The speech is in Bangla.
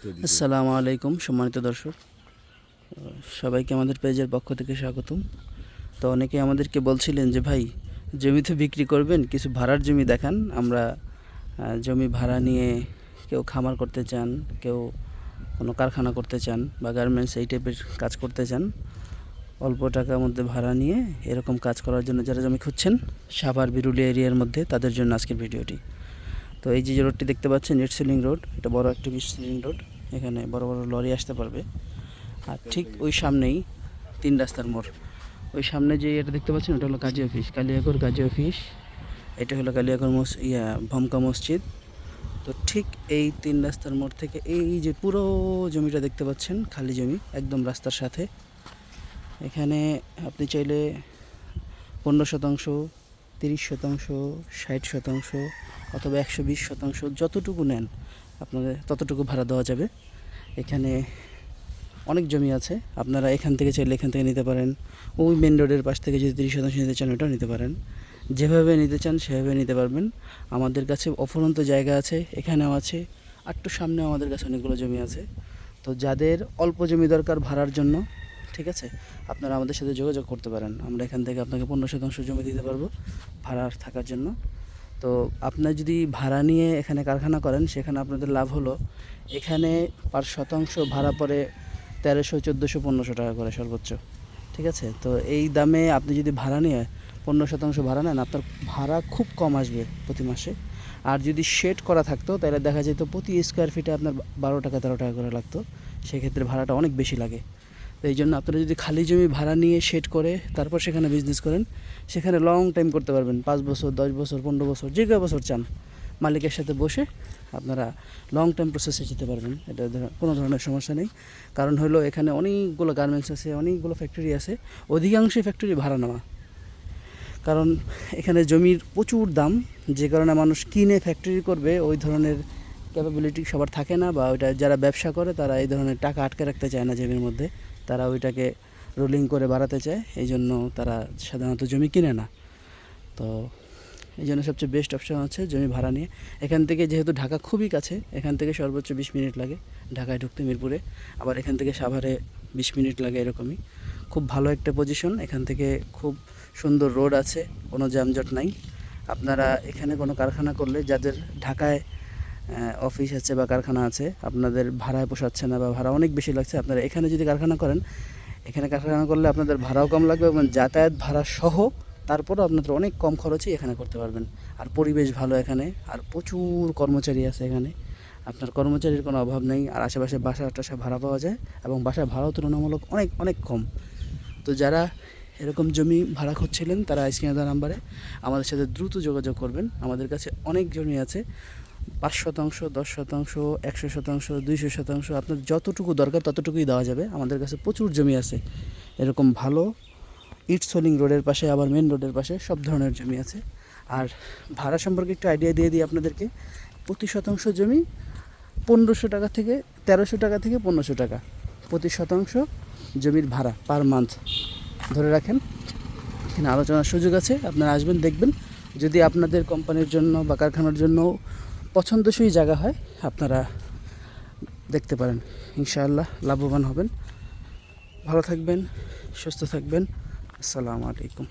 আসসালামু আলাইকুম, সম্মানিত দর্শক। সবাইকে আমাদের পেজের পক্ষ থেকে স্বাগতম। তো অনেকে আমাদেরকে বলছিলেন যে, ভাই, জমি তো বিক্রি করবেন, কিছু ভাড়ার জমি দেখান। আমরা জমি ভাড়া নিয়ে কেউ খামার করতে চান, কেউ কোনো কারখানা করতে চান বা গার্মেন্টস এই টাইপের কাজ করতে চান, অল্প টাকার মধ্যে ভাড়া নিয়ে এরকম কাজ করার জন্য যারা জমি খুঁজছেন, সাভার বিরুলি এরিয়ার মধ্যে তাদের জন্য আজকের ভিডিওটি। তো এই যে রোডটি দেখতে পাচ্ছেন নেট সিলিং রোড, এটা বড় একটা সিলিং রোড। এখানে বড় বড় লরি আসতে পারবে। আর ঠিক ওই সামনেই তিন রাস্তার মোড়। ওই সামনে যে এটা দেখতে পাচ্ছেন, ওটা হলো কাজী অফিস, কালিয়াকর কাজী অফিস। এটা হলো কালিয়াকর মস, ইয়া, ভমকা মসজিদ। তো ঠিক এই তিন রাস্তার মোড় থেকে এই যে পুরো জমিটা দেখতে পাচ্ছেন, খালি জমি, একদম রাস্তার সাথে। এখানে আপনি চাইলে পনেরো শতাংশ তিরিশ শতাংশ, ষাট শতাংশ অথবা একশো বিশ শতাংশ যতটুকু নেন আপনাদের ততটুকু ভাড়া দেওয়া যাবে। এখানে অনেক জমি আছে, আপনারা এখান থেকে চাইলে এখান থেকে নিতে পারেন। ওই মেন রোডের পাশ থেকে যদি তিরিশ শতাংশ নিতে চান, ওটাও নিতে পারেন। যেভাবে নিতে চান, সেভাবে নিতে পারবেন। আমাদের কাছে অফুরন্ত জায়গা আছে, এখানেও আছে একটু সামনেও আমাদের কাছে অনেকগুলো জমি আছে। তো যাদের অল্প জমি দরকার ভাড়ার জন্য ঠিক আছে? আপনারা আমাদের সাথে যোগাযোগ করতে পারেন। আমরা এখান থেকে আপনাকে পনেরো শতাংশ জমি দিতে পারব ভাড়া থাকার জন্য। তো আপনার যদি ভাড়া নিয়ে এখানে কারখানা করেন, সেখানে আপনাদের লাভ হলো এখানে পার শতাংশ ভাড়া পড়ে তেরোশো, চোদ্দোশো, পনেরোশো টাকা করে সর্বোচ্চ। ঠিক আছে? তো এই দামে আপনি যদি ভাড়া নিয়ে পনেরো শতাংশ ভাড়া নেন, আপনার ভাড়া খুব কম আসবে প্রতি মাসে। আর যদি শেড করা থাকতো, তাহলে দেখা যেত প্রতি স্কোয়ার ফিটে আপনার বারো টাকা, তেরো টাকা করে লাগতো। সেক্ষেত্রে ভাড়াটা অনেক বেশি লাগে। এই জন্য আপনারা যদি খালি জমি ভাড়া নিয়ে শেড করে তারপর সেখানে বিজনেস করেন, সেখানে লং টাইম করতে পারবেন। পাঁচ বছর, দশ বছর, পনেরো বছর, যে কয় বছর চান, মালিকের সাথে বসে আপনারা লং টাইম প্রসেসে যেতে পারবেন। এটা কোনো ধরনের সমস্যা নেই। কারণ হলো এখানে অনেকগুলো গার্মেন্টস আছে, অনেকগুলো ফ্যাক্টরি আছে, অধিকাংশই ফ্যাক্টরি ভাড়া নেওয়া। কারণ এখানে জমির প্রচুর দাম, যে কারণে মানুষ কিনে ফ্যাক্টরি করবে, ওই ধরনের ক্যাপাবিলিটি সবার থাকে না বা ওইটা যারা ব্যবসা করে তারা এই ধরনের টাকা আটকে রাখতে চায় না জমির মধ্যে। তারা ওইটাকে রোলিং করে বাড়াতে চায় এই জন্য তারা সাধারণত জমি কিনে না। তো এই জন্য সবচেয়ে বেস্ট অপশান হচ্ছে জমি ভাড়া নিয়ে। এখান থেকে যেহেতু ঢাকা খুবই কাছে, এখান থেকে সর্বোচ্চ বিশ মিনিট লাগে। ঢাকায় ঢুকতে মিরপুরে, আবার এখান থেকে সাভারে বিশ মিনিট লাগে এরকমই। খুব ভালো একটা পজিশন এখান থেকে খুব সুন্দর রোড আছে, কোনো যানজট নাই। আপনারা এখানে কোনো কারখানা করলে যাদের ঢাকায় অফিস আছে বা কারখানা আছে, আপনাদের ভাড়ায় পোষাচ্ছে না বা ভাড়া অনেক বেশি লাগছে। আপনারা এখানে যদি কারখানা করেন, এখানে কারখানা করলে আপনাদের ভাড়াও কম লাগবে এবং যাতায়াত ভাড়া সহ তারপরও আপনাদের অনেক কম খরচেই এখানে করতে পারবেন। আর পরিবেশ ভালো এখানে, আর প্রচুর কর্মচারী আছে এখানে। আপনার কর্মচারীর কোনো অভাব নেই, আর আশেপাশে বাসা টাসা ভাড়া পাওয়া যায় এবং বাসার ভাড়াও তুলনামূলক অনেক অনেক কম। তো যারা এরকম জমি ভাড়া খুঁজছিলেন, তারা স্ক্রিনে দেওয়া নাম্বারে আমাদের সাথে দ্রুত যোগাযোগ করবেন। আমাদের কাছে অনেক জমি আছে। পাঁচ শতাংশ, দশ শতাংশ, একশো শতাংশ, দুইশো শতাংশ, আপনার যতটুকু দরকার ততটুকুই দেওয়া যাবে। আমাদের কাছে প্রচুর জমি আছে। এরকম ভালো ইট সোলিং রোডের পাশে, আবার মেন রোডের পাশে সব ধরনের জমি আছে। আর ভাড়া সম্পর্কে একটু আইডিয়া দিয়ে দিই আপনাদেরকে। প্রতি শতাংশ জমি পনেরোশো টাকা থেকে, তেরোশো টাকা থেকে পনেরোশো টাকা। প্রতি শতাংশ জমির ভাড়া পার মান্থ। ধরে রাখেন, এখানে আলোচনার সুযোগ আছে। আপনারা আসবেন, দেখবেন। যদি আপনাদের কোম্পানির জন্য বা কারখানার জন্য পছন্দসই জায়গা হয়, আপনারা দেখতে পারেন। ইনশাআল্লাহ লাভবান হবেন। ভালো থাকবেন, সুস্থ থাকবেন। আসসালামু আলাইকুম।